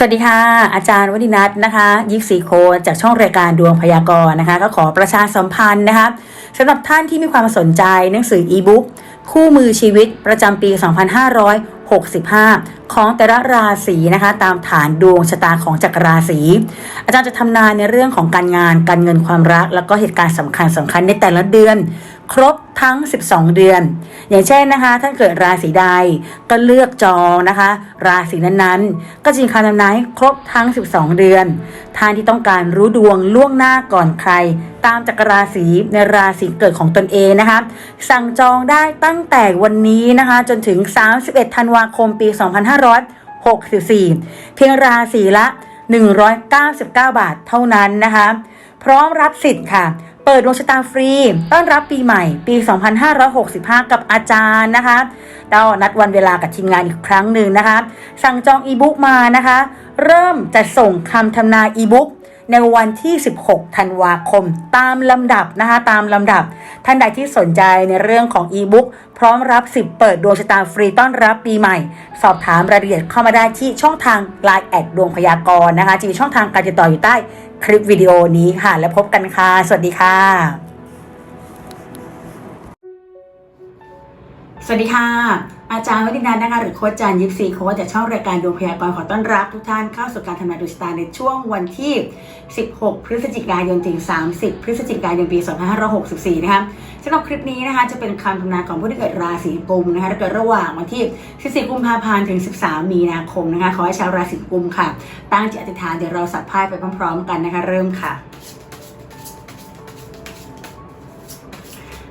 สวัสดีค่ะ อาจารย์วดินัทนะคะ ยิปซีโคจากช่องรายการดวงพยากรณ์นะคะ ก็ขอประชาสัมพันธ์นะคะสำหรับท่านที่มีความสนใจหนังสืออีบุ๊กคู่มือชีวิตประจำปี 2565 ของแต่ละราศีนะคะ ตามฐานดวงชะตาของจักรราศีอาจารย์จะทำนายในเรื่องของการงานการเงินความรัก แล้วก็เหตุการณ์สำคัญสำคัญในแต่ละเดือน ครบทั้ง 12 เดือน อย่างเช่นนะคะท่านเกิดราศีใดก็เลือกจองนะคะ ราศีนั้นๆ ก็จะมีคำทำนายครบทั้ง 12 เดือน ท่านที่ต้องการรู้ดวงล่วงหน้าก่อนใคร ตามจักรราศีในราศีเกิดของตนเองนะคะ สั่งจองได้ตั้งแต่วันนี้นะคะ จนถึง 31 ธันวาคมปี 2564 เพียงราศีละ 199 บาทเท่านั้นนะคะ พร้อมรับสิทธิ์ค่ะ เปิดดวงชะตาฟรี ต้อนรับปีใหม่ปี 2565 กับอาจารย์นะคะเรานัดวันเวลากับทีมงานอีกครั้งหนึ่งนะคะ สั่งจองอีบุ๊กมานะคะ เริ่มจะส่งคำทำนายอีบุ๊ก ในวันที่ 16 ธันวาคม ตามลำดับนะคะตามลำดับ ท่านใดที่สนใจในเรื่องของอีบุ๊กพร้อมรับสิบเปิดดวงชะตาฟรีต้อนรับปีใหม่ สอบถามรายละเอียดเข้ามาได้ที่ช่องทาง Line แอดดวงพยากรณ์นะคะจะมีช่องทางการติดต่ออยู่ใต้คลิปวิดีโอนี้ค่ะ แล้วพบกันค่ะ สวัสดีค่ะ สวัสดีค่ะ อาจารย์วดินันนะคะหรือโค้ชจันยิปซีโค้ชจากช่องรายการดวงพยากรณ์ขอต้อนรับทุกท่านเข้าสู่การทำนายดวงชะตาในช่วงวันที่ 16 พฤศจิกายนถึง 30 พฤศจิกายนปี 2564 นะคะสำหรับคลิปนี้นะคะจะเป็นคำทำนายของผู้ที่เกิดราศีกุมนะคะเกิดระหว่างวันที่ 14 กุมภาพันธ์ถึง 13 มีนาคมนะคะขอให้ชาวราศีกุมค่ะ ตั้งจิตอธิษฐานเดี๋ยวเราสับไพ่ไปพร้อมๆ กันนะคะเริ่มค่ะ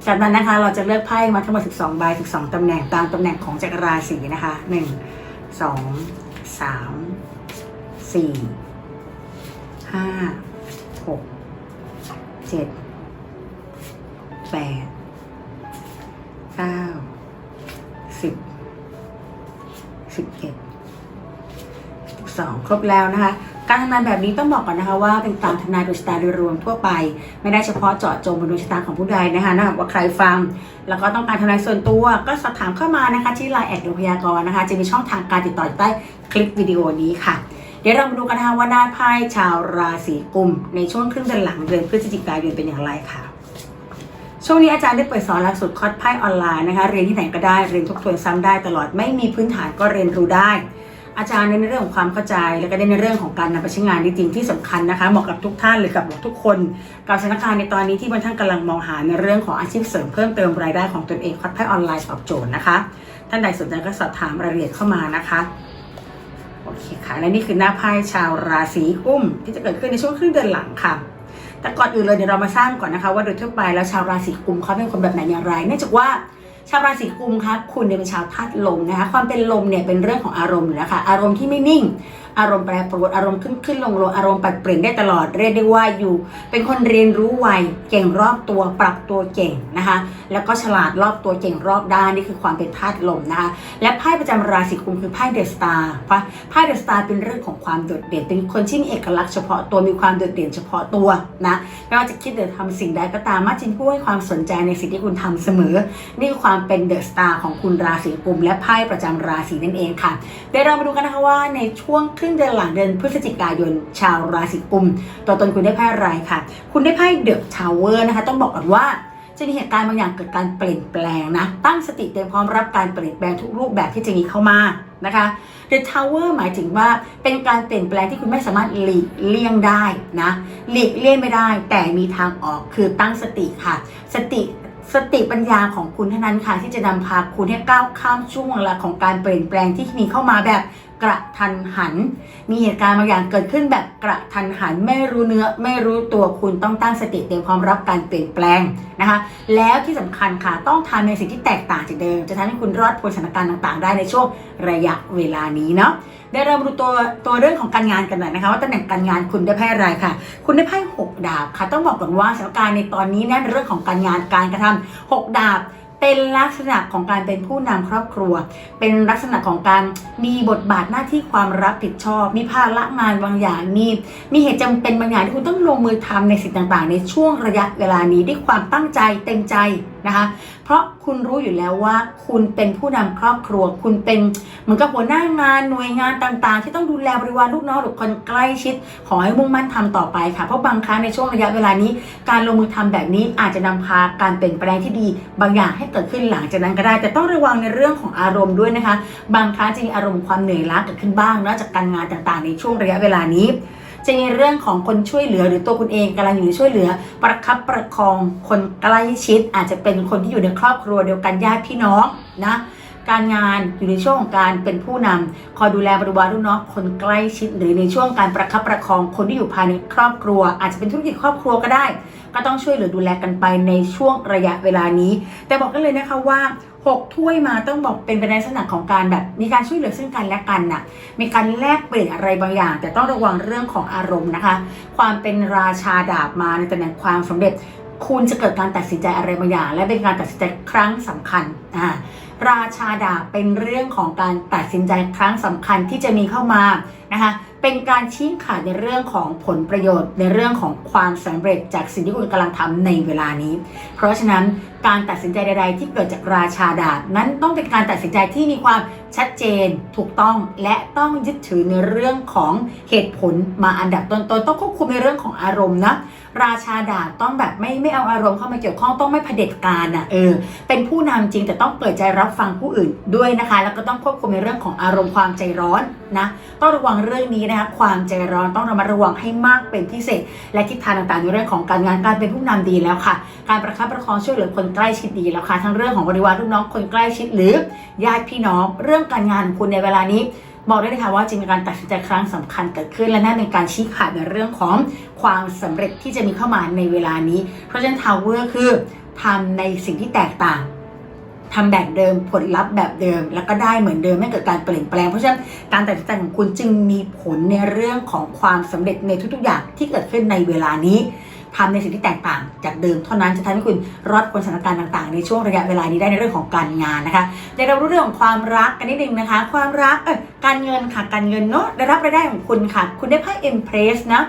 จากนั้นนะคะเราจะเลือกไพ่มาทั้งหมด 12 ใบ 12 ตำแหน่งตามตำแหน่งของจักรราศีนะคะ 1 2 3 4 5 6 7 8 9 10 11 12 ครบแล้วนะคะ การทำนายแบบนี้ต้องบอกก่อนนะคะว่าเป็นการทำนายดวงชะตาโดยรวมทั่วไป ไม่ได้เฉพาะเจาะจงบนดวงชะตาของผู้ใดนะคะถ้าหากว่าใครฟัง แล้วก็ต้องการทำนายส่วนตัวก็สอบถามเข้ามานะคะที่ไลน์แอดดวงพยากรณ์นะคะ จะมีช่องทางการติดต่อใต้คลิปวิดีโอนี้ค่ะ เดี๋ยวเรามาดูกันนะคะว่าหน้าไพ่ชาวราศีกุม ในช่วงครึ่งเดือนหลังเดือนพฤศจิกายนเป็นอย่างไรค่ะช่วงนี้อาจารย์ได้เปิดสอนหลักสูตรคอร์สไพ่ออนไลน์นะคะเรียนที่ไหนก็ได้เรียนทบทวนซ้ำได้ตลอดไม่มีพื้นฐานก็เรียนรู้ได้ อาจารย์เน้ในเรื่องของความเข้าใจ แล้วก็เน้ในเรื่องของการนำไปใช้งานได้จริงที่สำคัญนะคะเหมาะกับทุกท่านหรือกับทุกคนกับสถานการณ์ในตอนนี้ที่บางท่านกำลังมองหาในเรื่องของอาชีพเสริมเพิ่มเติมรายได้ของตนเองคอร์สไพ่ออนไลน์ตอบโจทย์นะคะ ท่านใดสนใจก็สอบถามรายละเอียดเข้ามานะคะโอเคค่ะและนี่คือหน้าไพ่ชาวราศีกุมที่จะเกิดขึ้นในช่วงครึ่งเดือนหลังค่ะแต่ก่อนอื่นเลยเดี๋ยวเรามาสร้างก่อนนะคะ ว่าโดยทั่วไปแล้วชาวราศีกุมเขาเป็นคนแบบไหนอย่างไรเนื่องจากว่า ชาวราศีกุมคะคุณเนี่ยเป็นชาวธาตุลมนะคะความเป็นลมเนี่ยเป็นเรื่องของอารมณ์อยู่แล้วค่ะอารมณ์ที่ไม่นิ่ง อารมณ์แปรปรวนอารมณ์ขึ้นขึ้นลงลงอารมณ์ปัดเปลี่ยนได้ตลอดเรียกได้ว่าอยู่ เป็นคนเรียนรู้ไวเก่งรอบตัวปรับตัวเก่งนะคะ แล้วก็ฉลาดรอบตัวเก่งรอบด้านนี่คือความเป็นธาตุลมนะคะและไพ่ประจำราศีกุมคือไพ่เดอะสตาร์ไพ่เดอะสตาร์เป็นเรื่องของความโดดเด่น เป็นคนที่มีเอกลักษณ์เฉพาะตัวมีความโดดเด่นเฉพาะตัวนะไม่ว่าจะคิดหรือทำสิ่งใดก็ตามมักจะผู้ให้ความสนใจในสิ่งที่คุณทำเสมอ นี่คือความเป็นเดอะสตาร์ของคุณราศีกุมและไพ่ประจำราศีนั่นเองค่ะเดี๋ยวเรามาดูกันนะคะว่าในช่วงครึ่งเดือนหลังเดือนพฤศจิกายน ชาวราศีกุม ตัวตนคุณได้ไพ่อะไรค่ะ คุณได้ไพ่เดอะทาวเวอร์นะคะ ต้องบอกก่อนว่าจะมีเหตุการณ์บางอย่างเกิดการเปลี่ยนแปลงนะ ตั้งสติเตรียมพร้อมรับการเปลี่ยนแปลงทุกรูปแบบที่จะมีเข้ามานะคะ The Tower หมายถึงว่าเป็นการเปลี่ยนแปลงที่คุณไม่สามารถหลีกเลี่ยงได้นะ หลีกเลี่ยงไม่ได้ แต่มีทางออกคือตั้งสติค่ะ สติสติปัญญาของคุณเท่านั้นค่ะที่จะนำพาคุณให้ก้าวข้ามช่วงเวลาของการเปลี่ยนแปลงที่มีเข้ามาแบบ กระทันหัน มีเหตุการณ์บางอย่างเกิดขึ้นแบบกระทันหัน ไม่รู้เนื้อไม่รู้ตัวคุณต้องตั้งสติเตรียมพร้อมรับการเปลี่ยนแปลงนะคะ แล้วที่สำคัญค่ะต้องทำในสิ่งที่แตกต่างจากเดิม จะทำให้คุณรอดพ้นสถานการณ์ต่างๆ ได้ในช่วงระยะเวลานี้เนาะเดี๋ยวเรามดูตัวตัวเรื่องของการงานกันหน่อยนะคะว่าตำแหน่งการงานคุณได้ไพ่อะไรค่ะ คุณได้ไพ่หกดาบค่ะ ต้องบอกก่อนว่าสถานการณ์ในตอนนี้นะในเรื่องของการงานการกระทำหกดาบ เป็นลักษณะของการเป็นผู้นำครอบครัว เป็นลักษณะของการมีบทบาทหน้าที่ความรับผิดชอบ มีภาระงานบางอย่างมีมีเหตุจำเป็นบางอย่างที่คุณต้องลงมือทำในสิ่งต่างๆ ในช่วงระยะเวลานี้ด้วยความตั้งใจเต็มใจ นะคะ เพราะคุณรู้อยู่แล้วว่า คุณเป็นผู้นำครอบครัว คุณเป็นเหมือนกับหัวหน้างานหน่วยงานต่างๆ ที่ต้องดูแลบริวารลูกน้องหรือคนใกล้ชิด ขอให้มุ่งมั่นทำต่อไปค่ะ เพราะบางครั้งในช่วงระยะเวลานี้ การลงมือทำแบบนี้อาจจะนำพาการเปลี่ยนแปลงที่ดี บางอย่างให้เกิดขึ้นหลังจากนั้นก็ได้ แต่ต้องระวังในเรื่องของอารมณ์ด้วยนะคะ บางครั้งจะมีอารมณ์ความเหนื่อยล้าเกิดขึ้นบ้างนอกจากการงานต่างๆ ในช่วงระยะเวลานี้ จะมีเรื่องของคนช่วยเหลือหรือตัวคุณเองกำลังอยู่ในช่วยเหลือ ประคับประคองคนใกล้ชิด อาจจะเป็นคนที่อยู่ในครอบครัวเดียวกันญาติพี่น้องนะการงานอยู่ในช่วงของการเป็นผู้นำคอยดูแลบริวารลูกน้องคนใกล้ชิดหรือในช่วงการประคับประคองคนที่อยู่ภายในครอบครัว อาจจะเป็นธุรกิจครอบครัวก็ได้ ก็ต้องช่วยเหลือดูแลกันไปในช่วงระยะเวลานี้ แต่บอกกันเลยนะคะว่า หกถ้วยมาต้องบอกเป็นไปในลักษณะของการแบบมีการช่วยเหลือซึ่งกันและกันน่ะ มีการแลกเปลี่ยนอะไรบางอย่าง แต่ต้องระวังเรื่องของอารมณ์นะคะ ความเป็นราชาดาบมาในตำแหน่งความสำเร็จ คุณจะเกิดการตัดสินใจอะไรบางอย่าง และเป็นการตัดสินใจครั้งสำคัญอ่าราชาดาบเป็นเรื่องของการตัดสินใจครั้งสำคัญที่จะมีเข้ามานะคะเป็นการชี้ขาดในเรื่องของผลประโยชน์ ในเรื่องของความสำเร็จจากสิ่งที่คุณกำลังทำในเวลานี้ เพราะฉะนั้นการตัดสินใจใด ๆ ที่เกิดจากราชาดาบนั้นต้องเป็นการตัดสินใจที่มีความชัดเจนถูกต้องและต้องยึดถือในเรื่องของเหตุผลมาอันดับต้นๆต้องควบคุมในเรื่องของอารมณ์นะราชาดาบต้องแบบไม่ไม่เอาอารมณ์เข้ามาเกี่ยวข้องต้องไม่เผด็จการอะเออเป็นผู้นำจริงแต่ต้องเปิดใจรับฟังผู้อื่นด้วยนะคะ แล้วก็ต้องควบคุมในเรื่องของอารมณ์ความใจร้อนนะต้องระวังเรื่องนี้นะคะความใจร้อนต้องระมัดระวังให้มากเป็นพิเศษ และทิศทางต่างๆ ในเรื่องของการงานการเป็นผู้นำดีแล้วค่ะ การประคับประคองช่วยเหลือคนใกล้ชิดดีแล้วค่ะ ทั้งเรื่องของบริวารลูกน้องคนใกล้ชิดหรือญาติพี่น้อง เรื่องการงานคุณในเวลานี้บอกได้เลยค่ะว่าจะมีการตัดสินใจครั้งสำคัญเกิดขึ้น และนั่นเป็นการชี้ขาดในเรื่องของความสำเร็จที่จะมีเข้ามาในเวลานี้ เพราะฉะนั้นทาวเวอร์คือทำในสิ่งที่แตกต่าง ทำแบบเดิมผลลัพธ์แบบเดิม แล้วก็ได้เหมือนเดิมไม่เกิดการเปลี่ยนแปลง เพราะฉะนั้นการตัดสินใจของคุณจึงมีผลในเรื่องของความสำเร็จในทุกๆอย่างที่เกิดขึ้นในเวลานี้ทำในสิ่งที่แตกต่างจากเดิมเท่านั้นจะทำให้คุณรอดพ้นสถานการณ์ต่างๆ ในช่วงระยะเวลานี้ได้ในเรื่องของการงานนะคะเดี๋ยวเรารู้เรื่องของความรักกันนิดนึงนะคะ ความรักเออการเงินค่ะการเงินเนาะได้รับรายได้ของคุณค่ะ คุณได้ไพ่เอ็มเพรสนะ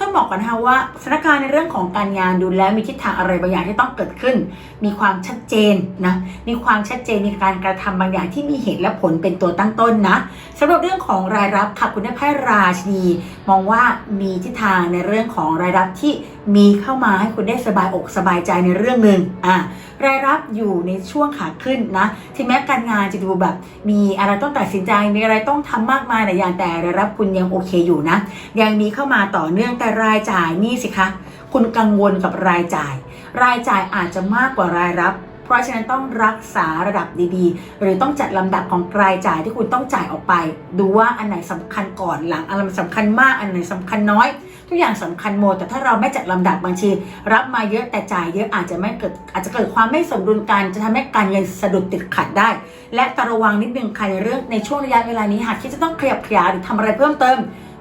ต้องบอกกันนะคะว่าสถานการณ์ในเรื่องของการงานดูแล้วมีทิศทางอะไรบางอย่างที่ต้องเกิดขึ้น มีความชัดเจนนะ มีความชัดเจนในการกระทำบางอย่างที่มีเหตุและผลเป็นตัวตั้งต้นนะสำหรับเรื่องของรายรับค่ะคุณได้ไพ่ราชินีมองว่ามีทิศทางในเรื่องของรายรับที่มีเข้ามาให้คุณได้สบายอกสบายใจในเรื่องหนึ่งอ่ารายรับอยู่ในช่วงขาขึ้นนะถึงแม้การงานจะดูแบบ มีอะไรต้องตัดสินใจมีอะไรต้องทำมากมายหลายอย่างแต่รายรับคุณยังโอเคอยู่นะ ยังมีเข้ามาต่อเนื่องแต่รายจ่ายนี่สิคะ คุณกังวลกับรายจ่าย รายจ่ายอาจจะมากกว่ารายรับ เพราะฉะนั้นต้องรักษาระดับดีๆ หรือต้องจัดลำดับของรายจ่ายที่คุณต้องจ่ายออกไป ดูว่าอันไหนสำคัญก่อนหลังอันไหนสำคัญมากอันไหนสำคัญน้อยทุกอย่างสำคัญหมดแต่ถ้าเราไม่จัดลำดับบางทีรับมาเยอะแต่จ่ายเยอะอาจจะไม่เกิดอาจจะเกิดความไม่สมดุลกันจะทำให้การเงินสะดุดติดขัดได้ และตระวังนิดนึงค่ะในเรื่องในช่วงระยะเวลานี้หากที่จะต้องขยับขยายหรือทำอะไรเพิ่มเติม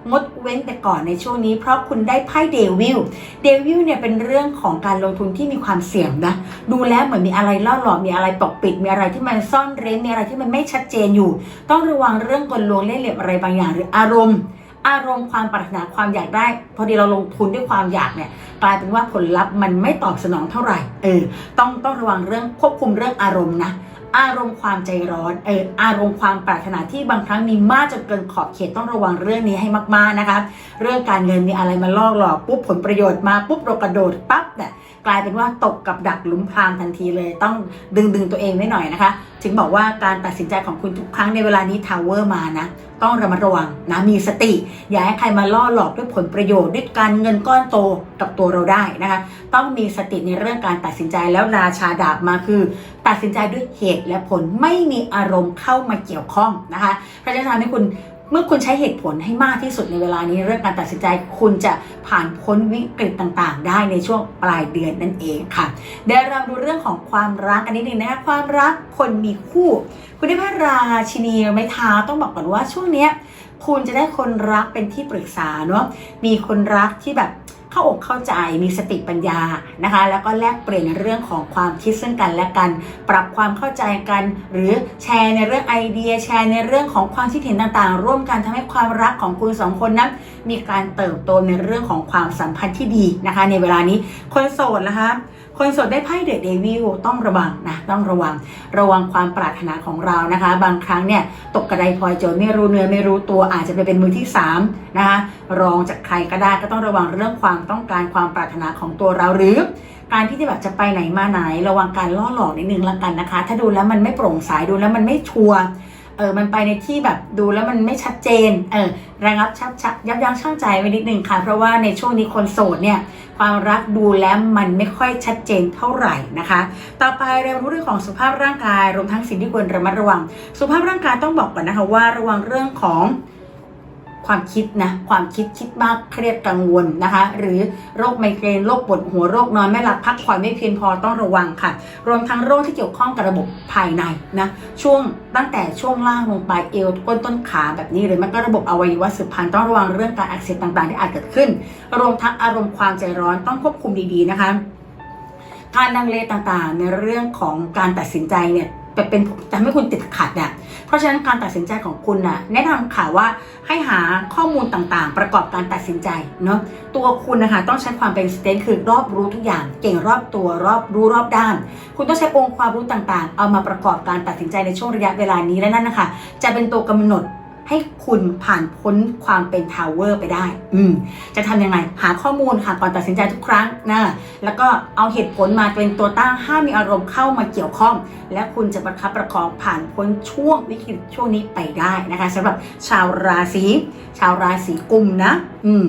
งดเว้นแต่ก่อนในช่วงนี้ เพราะคุณได้ไพ่เดวิลเดวิลเนี่ยเป็นเรื่องของการลงทุนที่มีความเสี่ยงนะ ดูแล้วเหมือนมีอะไรล่อหลอกมีอะไรปกปิด มีอะไรที่มันซ่อนเร้นมีอะไรที่มันไม่ชัดเจนอยู่ ต้องระวังเรื่องกลลวงเล่ห์เหลี่ยมอะไรบางอย่างหรืออารมณ์อารมณ์ความปรารถนาความอยากได้ พอดีเราลงทุนด้วยความอยากเนี่ยกลายเป็นว่าผลลัพธ์มันไม่ตอบสนองเท่าไหร่เออต้องต้องระวังเรื่องควบคุมเรื่องอารมณ์นะ อารมณ์ความใจร้อนเอออารมณ์ความปรารถนาที่บางครั้งมีมากจนเกินขอบเขตต้องระวังเรื่องนี้ให้มากๆนะคะเรื่องการเงินมีอะไรมาล่อหลอกปุ๊บผลประโยชน์มาปุ๊บเรากระโดดปั๊บเนี่ย กลายเป็นว่าตกกับดักหลุมพรางทันทีเลย ต้องดึงดึงตัวเองไว้หน่อยนะคะ ถึงบอกว่าการตัดสินใจของคุณทุกครั้งในเวลานี้ทาวเวอร์มานะ ต้องระมัดระวังนะมีสติ อย่าให้ใครมาล่อหลอกด้วยผลประโยชน์ด้วยการเงินก้อนโตกับตัวเราได้นะคะ ต้องมีสติในเรื่องการตัดสินใจแล้วราชาดาบมาคือ ตัดสินใจด้วยเหตุและผลไม่มีอารมณ์เข้ามาเกี่ยวข้องนะคะเพราะฉะนั้นทำให้คุณ เมื่อคุณใช้เหตุผลให้มากที่สุดในเวลานี้เรื่องการตัดสินใจ คุณจะผ่านพ้นวิกฤตต่างๆ ได้ในช่วงปลายเดือนนั่นเองค่ะเดี๋ยวเราดูเรื่องของความรักกันนิดนึงนะคะความรักคนมีคู่ คุณได้พระราชินีไม้เท้าต้องบอกก่อนว่าช่วงเนี้ยคุณจะได้คนรักเป็นที่ปรึกษาเนาะมีคนรักที่แบบ เข้าอกเข้าใจมีสติปัญญานะคะ แล้วก็แลกเปลี่ยนในเรื่องของความคิดซึ่งกันและกัน ปรับความเข้าใจกัน หรือแชร์ในเรื่องไอเดียแชร์ในเรื่องของความคิดเห็นต่างๆ ร่วมกันทำให้ความรักของคุณสองคนนั้นมีการเติบโตในเรื่องของความสัมพันธ์ที่ดีนะคะ ในเวลานี้คนโสดนะคะ คนสดได้ไพ่เดอะเดวิลต้องระวังนะต้องระวัง ระวังความปรารถนาของเรานะคะ บางครั้งเนี่ยตกกระไดพลอยโจรไม่รู้เนื้อไม่รู้ตัวอาจจะไปเป็นมือที่สามนะคะรองจากใครก็ได้ก็ต้องระวังเรื่องความต้องการความปรารถนาของตัวเราหรือ การที่จะแบบจะไปไหนมาไหน ระวังการล่อหลอกนิดนึงละกันนะคะ ถ้าดูแล้วมันไม่โปร่งใสดูแล้วมันไม่ชัวร์ เออมันไปในที่แบบดูแล้วมันไม่ชัดเจนเออระงับชับชับยับยั้งชั่งใจไว้นิดนึงค่ะ เพราะว่าในช่วงนี้คนโสดเนี่ยความรักดูแล้วมันไม่ค่อยชัดเจนเท่าไหร่นะคะ ต่อไปเรารู้เรื่องของสุขภาพร่างกายรวมทั้งสิ่งที่ควรระมัดระวัง สุขภาพร่างกายต้องบอกก่อนนะคะว่าระวังเรื่องของ ความคิดนะความคิดคิดมากเครียดกังวลนะคะ หรือโรคไมเกรนโรคปวดหัวโรคนอนไม่หลับพักผ่อนไม่เพียงพอต้องระวังค่ะ รวมทั้งโรคที่เกี่ยวข้องกับระบบภายในนะช่วงตั้งแต่ช่วงล่างลงไปเอวก้นต้นขาแบบนี้เลยมันก็ระบบอวัยวะสืบพันธุ์ต้องระวังเรื่องการอักเสบต่างๆ ที่อาจเกิดขึ้น รวมทั้งอารมณ์ความใจร้อนต้องควบคุมดีๆนะคะการดังเลต่างๆ ในเรื่องของการตัดสินใจเนี่ยเป็นเป็นทำให้คุณติดขัดเนี่ย เพราะฉะนั้นการตัดสินใจของคุณน่ะแนะนำค่ะว่าให้หาข้อมูลต่างๆ ประกอบการตัดสินใจเนาะตัวคุณนะคะต้องใช้ความเป็นสเตนคือรอบรู้ทุกอย่าง เก่งรอบตัวรอบรู้รอบด้าน คุณต้องใช้องค์ความรู้ต่างๆ เอามาประกอบการตัดสินใจในช่วงระยะเวลานี้และนั่นนะคะจะเป็นตัวกำหนด ให้คุณผ่านพ้นความเป็นทาวเวอร์ไปได้ อืมจะทำยังไง หาข้อมูลค่ะก่อนตัดสินใจทุกครั้งนะแล้วก็เอาเหตุผลมาเป็นตัวตั้งห้ามมีอารมณ์เข้ามาเกี่ยวข้อง และคุณจะประคับประคองผ่านพ้นช่วงวิกฤตช่วงนี้ไปได้นะคะสำหรับชาวราศีชาวราศีกุมนะ อืม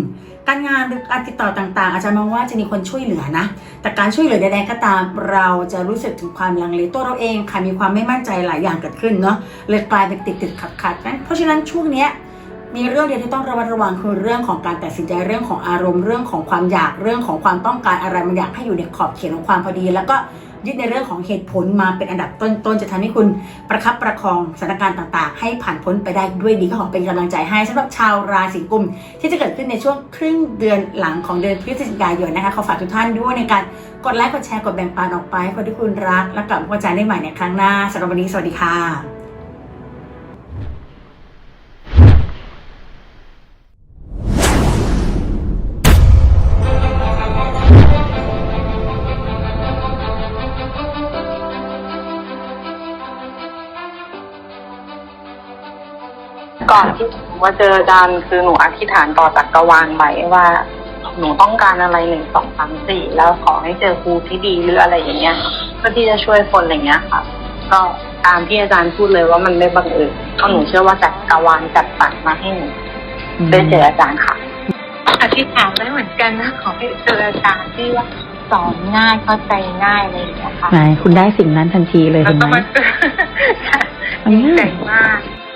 การงานหรือการติดต่อต่าง ๆ อาจารย์มองว่าจะมีคนช่วยเหลือนะ แต่การช่วยเหลือใดๆก็ตาม เราจะรู้สึกถึงความลังเลตัวเราเองค่ะมีความไม่มั่นใจหลายอย่างเกิดขึ้นเนาะเลยกลายเป็นติดติดขัดขัดๆนั้นเพราะฉะนั้นช่วงเนี้ยมีเรื่องเดียวที่ต้องระมัดระวังคือเรื่องของการตัดสินใจเรื่องของอารมณ์เรื่องของความอยากเรื่องของความต้องการอะไรมันอยากให้อยู่ในขอบเขตของความพอดี แล้วก็ ยึดในเรื่องของเหตุผลมาเป็นอันดับต้นๆ จะทำให้คุณประคับประคองสถานการณ์ต่างๆ ให้ผ่านพ้นไปได้ด้วยดีก็ขอเป็นกำลังใจให้สำหรับชาวราศีกุม ที่จะเกิดขึ้นในช่วงครึ่งเดือนหลังของเดือนพฤศจิกายนนะคะขอฝากทุกท่านด้วยในการกดไลค์กดแชร์กดแบ่งปันออกไปคนที่คุณรักและกลับมาพบกันได้ใหม่ในครั้งหน้าสำหรับวันนี้สวัสดีค่ะ ก่อนที่หนูมาเจออาจารย์คือหนูอธิษฐานต่อจักรวาลไว้ว่า หนูต้องการอะไรหนึ่งสองสามสี่แล้วขอให้เจอครูที่ดีหรืออะไรอย่างเงี้ยเพื่อที่จะช่วยคนอะไรเงี้ยค่ะ ก็ตามที่อาจารย์พูดเลยว่ามันไม่บังเอิญเพราะหนูเชื่อว่าจักรวาลจัดสรรมาให้หนูได้เจออาจารย์ค่ะ อธิษฐานไว้เหมือนกันนะขอให้เจออาจารย์ที่ว่าสอนง่ายเข้าใจง่ายอะไรอย่างเงี้ยค่ะไหนคุณได้สิ่งนั้นทันทีเลยแล้วเห็นก็ไหม มาเจอมันดีง่าใจยมาก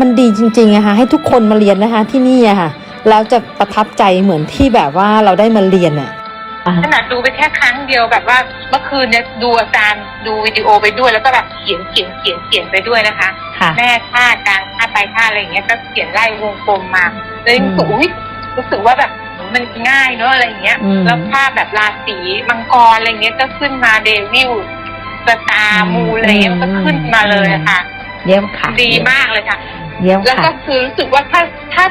มันดีจริงๆอะค่ะให้ทุกคนมาเรียนนะคะที่นี่อะค่ะ แล้วจะประทับใจเหมือนที่แบบว่าเราได้มาเรียนอะขนาดดูไปแค่ครั้งเดียวแบบว่าเมื่อคืนเนี่ยดูอาจารย์ดูวิดีโอไปด้วย แล้วก็แบบเขียนเขียนเขียนเขียนไปด้วยนะคะค่ะแม่ท่ากลางท่าไปท่าอะไรอย่างเงี้ยก็เขียนไล่วงกลมมาเลยรู้สึกอุ้ยรู้สึกว่าแบบมันง่ายเนอะอะไรอย่างเงี้ยอืมแล้วภาพแบบราศีมังกรอะไรเงี้ยก็ขึ้นมาเดวิลสตาร์มูอะไรเงี้ยมันก็ขึ้นมาเลยอะค่ะ เยี่ยมค่ะ ดีมากเลยค่ะ เยี่ยมแล้วค่ะก็คือรู้สึกว่าถ้าถ้า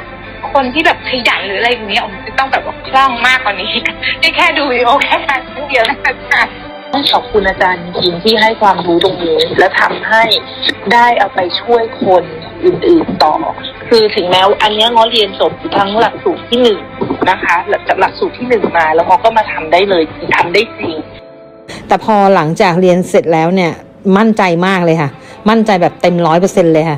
คนที่แบบขยันหรืออะไรอย่างเงี้ยผมจะต้องแบบว่าคล่องมากกว่านี้นี่แค่ดูวิดีโอแค่ครั้งเดียวนะคะต้องขอบคุณอาจารย์จริงๆที่ให้ความรู้ตรงนี้ และทำให้ได้เอาไปช่วยคนอื่นๆต่อ คือถึงแม้ว่าอันเนี้ยง้อเรียนจบทั้งหลักสูตรที่หนึ่งนะคะจากหลักสูตรที่หนึ่งมา แล้วง้อก็มาทำได้เลยทำได้จริง แต่พอหลังจากเรียนเสร็จแล้วเนี่ยมั่นใจมากเลยค่ะ มั่นใจแบบเต็มร้อยเปอร์เซ็นเลยค่ะ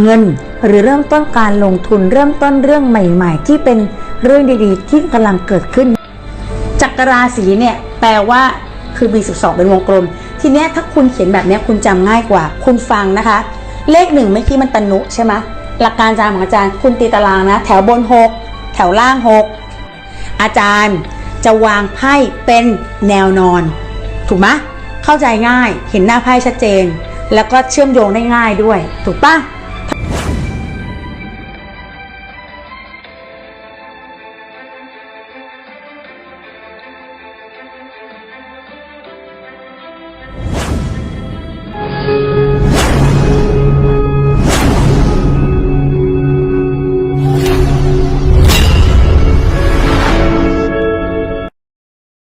เงินหรือเริ่มต้นการลงทุนเริ่มต้นเรื่องใหม่ ๆ ที่เป็นเรื่องดีๆ ที่กำลังเกิดขึ้น จักรราศีเนี่ยแปลว่าคือมี12 เป็นวงกลม ทีเนี้ยถ้าคุณเขียนแบบเนี้ยคุณจำง่ายกว่า คุณฟังนะคะ เลขหนึ่งเมื่อกี้มันตนุใช่ไหมหลักการจารย์ของอาจารย์ คุณตีตารางนะ แถวบน 6 แถวล่าง 6 อาจารย์จะวางไพ่เป็นแนวนอน ถูกไหมเข้าใจง่าย เห็นหน้าไพ่ชัดเจน แล้วก็เชื่อมโยงได้ง่ายด้วย ถูกปะ